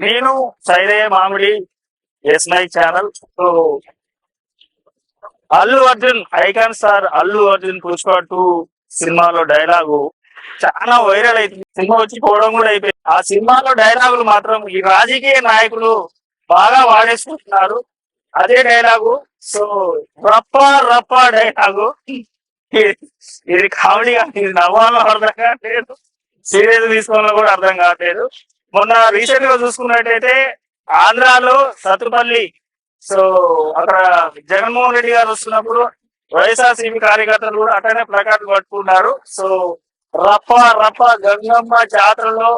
నేను సైరే మామిడి yes my channel so Allu Arjun icon star Allu Arjun Pushpa two సినిమాలో డైలాగు చాలా వైరల్ అయింది సినిమా వచ్చి పోవడం కూడా అయిపోయింది. ఆ సినిమాలో డైలాగులు మాత్రం ఈ రాజకీయ నాయకులు బాగా వాడేసుకుంటున్నారు. అదే డైలాగు సో రప్ప రప్ప డైలాగు ఇది- ఇది కామెడీ ఇది నవ్వాలో అర్థం కావట్లేదు. సీరియస్ తీసుకోవాలో కూడా అర్థం కావట్లేదు. మొన్న రీసెంట్గా చూసుకున్నట్టయితే ఆంధ్రాలో సత్తుపల్లి సో అక్కడ జగన్మోహన్ రెడ్డి గారు వస్తున్నప్పుడు వైఎస్ఆర్సీపీ కార్యకర్తలు కూడా అట్టనే ప్లకార్డు పట్టుకున్నారు. సో రప్ప రప్ప గంగమ్మ జాతరలో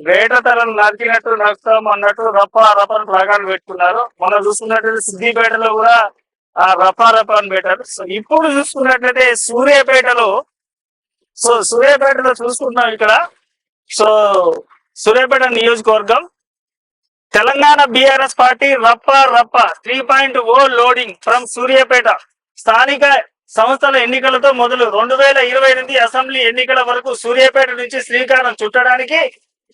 వేట వేటతలను నరికినట్టు నరుకుతాం అన్నట్టు రప్ప రప్పని ప్లకార్డు పెట్టుకున్నారు. మొన్న చూసుకున్నట్లయితే సిద్దిపేటలో కూడా ఆ రప్ప రప్ప అని పెట్టారు. సో ఇప్పుడు చూసుకున్నట్లయితే సూర్యాపేటలో సో సూర్యాపేటలో చూసుకున్నాం ఇక్కడ. సో సూర్యాపేట నియోజకవర్గం తెలంగాణ బీఆర్ఎస్ పార్టీ రప్ప రప్ప three point O loading from Suryapet. స్థానిక సంస్థల ఎన్నికలతో మొదలు రెండు వేల ఇరవై ఎనిమిది అసెంబ్లీ ఎన్నికల వరకు సూర్యాపేట నుంచి శ్రీకారం చుట్టడానికి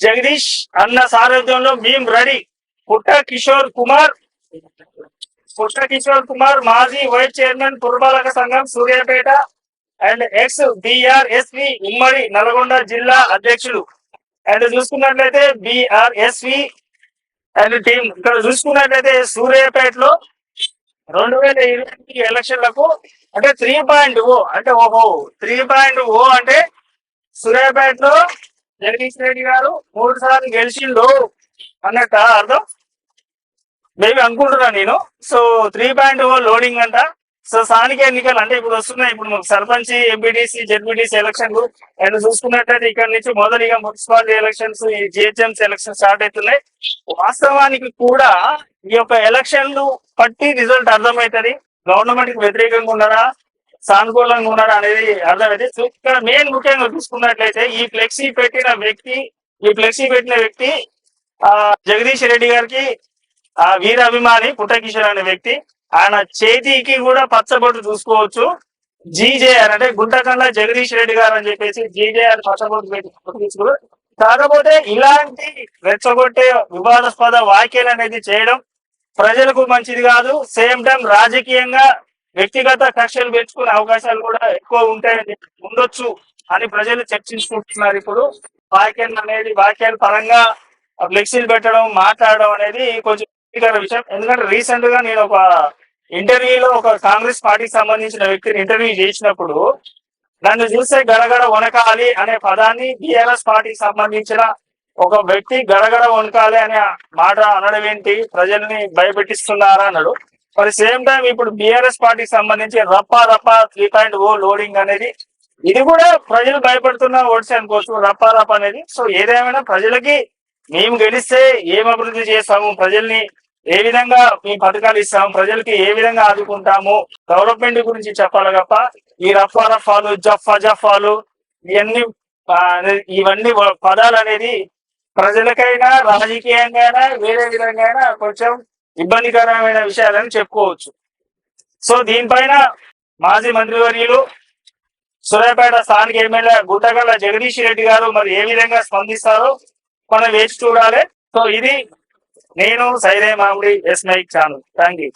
జగదీష్ అన్న సారథ్యంలో మేం రెడీ. పుట్ట కిషోర్ కుమార్ పుట్ట కిషోర్ కుమార్ మాజీ వైస్ చైర్మన్ పురపాలక సంఘం సూర్యాపేట అండ్ ఎక్స్ బిఆర్ఎస్వి ఉమ్మడి నల్గొండ జిల్లా అధ్యక్షులు. అండ్ చూసుకున్నట్లయితే బిఆర్ఎస్వి అండ్ టీం ఇక్కడ చూసుకున్నట్లయితే సూర్యాపేటలో రెండు వేల ఇరవై ఎలక్షన్లకు అంటే త్రీ పాయింట్ ఓ అంటే ఓహో త్రీ పాయింట్ ఓ అంటే సూర్యాపేటలో జగదీష్ రెడ్డి గారు మూడు సార్లు గెలిచిండు అన్నట్ట అర్థం? మేబీ అనుకుంటున్నా నేను. So three point O loading అంట. సో స్థానిక ఎన్నికలు అంటే ఇప్పుడు వస్తున్నాయి. ఇప్పుడు మనకు సర్పంచ్ ఎంపీటీసీ జెడ్పీటీసీ ఎలక్షన్లు అండ్ చూసుకున్నట్లయితే ఇక్కడ నుంచి మొదటిగా మున్సిపాలిటీ ఎలక్షన్స్ ఈ జిహెచ్ఎంసీ ఎలక్షన్ స్టార్ట్ అవుతున్నాయి. వాస్తవానికి కూడా ఈ యొక్క ఎలక్షన్లు పట్టి రిజల్ట్ అర్థమవుతుంది. గవర్నమెంట్కి వ్యతిరేకంగా ఉన్నారా? సానుకూలంగా ఉన్నారా అనేది అర్థమైతే ఇక్కడ మెయిన్ ముఖ్యంగా చూసుకున్నట్లయితే ఈ ఫ్లెక్సీ పెట్టిన వ్యక్తి ఈ ఫ్లెక్సీ పెట్టిన వ్యక్తి ఆ జగదీష్ రెడ్డి గారికి ఆ వీర అభిమాని పుట్టకిషోర్ అనే వ్యక్తి. ఆయన చేతికి కూడా పచ్చబొట్టు చూసుకోవచ్చు. జీజేఆర్ అంటే గుంటకండ జగదీష్ రెడ్డి గారు అని చెప్పేసి జీజేఆర్ పచ్చబొట్టు పెట్టి కాకపోతే ఇలాంటి రెచ్చగొట్టే వివాదాస్పద వ్యాఖ్యలు అనేది చేయడం ప్రజలకు మంచిది కాదు. సేమ్ టైం రాజకీయంగా వ్యక్తిగత కక్షలు పెంచుకునే అవకాశాలు కూడా ఎక్కువ ఉంటాయని ఉండొచ్చు అని ప్రజలు చర్చించుకుంటున్నారు ఇప్పుడు. వాక్యం అనేది వాక్యాల పరంగా ఫ్లెక్సీలు పెట్టడం మాట్లాడడం అనేది కొంచెం ఇబ్బందికర విషయం. ఎందుకంటే రీసెంట్గా నేను ఒక ఇంటర్వ్యూలో ఒక కాంగ్రెస్ పార్టీకి సంబంధించిన వ్యక్తిని ఇంటర్వ్యూ చేసినప్పుడు నన్ను చూస్తే గడగడ వనకాలి అనే పదాన్ని బిఆర్ఎస్ పార్టీకి సంబంధించిన ఒక వ్యక్తి గడగడ వనకాలి అనే మాట అనడం ఏంటి? ప్రజల్ని భయపెట్టిస్తున్నారా అన్నాడు. మరి సేమ్ టైం ఇప్పుడు బిఆర్ఎస్ పార్టీకి సంబంధించి రప్ప రప్ప త్రీ పాయింట్ ఓ లోడింగ్ అనేది ఇది కూడా ప్రజలు భయపడుతున్న ఓట్స్ అనుకోవచ్చు రప్ప రప్ప అనేది. సో ఏదేమైనా ప్రజలకి మేము గెలిస్తే ఏం అభివృద్ధి చేస్తాము? ప్రజల్ని ఏ విధంగా మీ పథకాలు ఇస్తాము ప్రజలకి ఏ విధంగా ఆదుకుంటాము డెవలప్మెంట్ గురించి చెప్పాలి తప్ప ఈ రఫా రఫాలు జఫా జఫాలు ఇవన్నీ ఇవన్నీ పదాలు అనేది ప్రజలకైనా రాజకీయంగా అయినా వేరే విధంగా కొంచెం ఇబ్బందికరమైన విషయాలని చెప్పుకోవచ్చు. సో దీనిపైన మాజీ మంత్రివర్యులు సూర్యాపేట స్థానిక ఎమ్మెల్యే గుట్టగల్ల జగదీష్ రెడ్డి గారు మరి ఏ విధంగా స్పందిస్తారో మనం వేచి చూడాలి. సో ఇది నేను సైరే మామిడి ఎస్ మైక్ ఛానల్. Thank you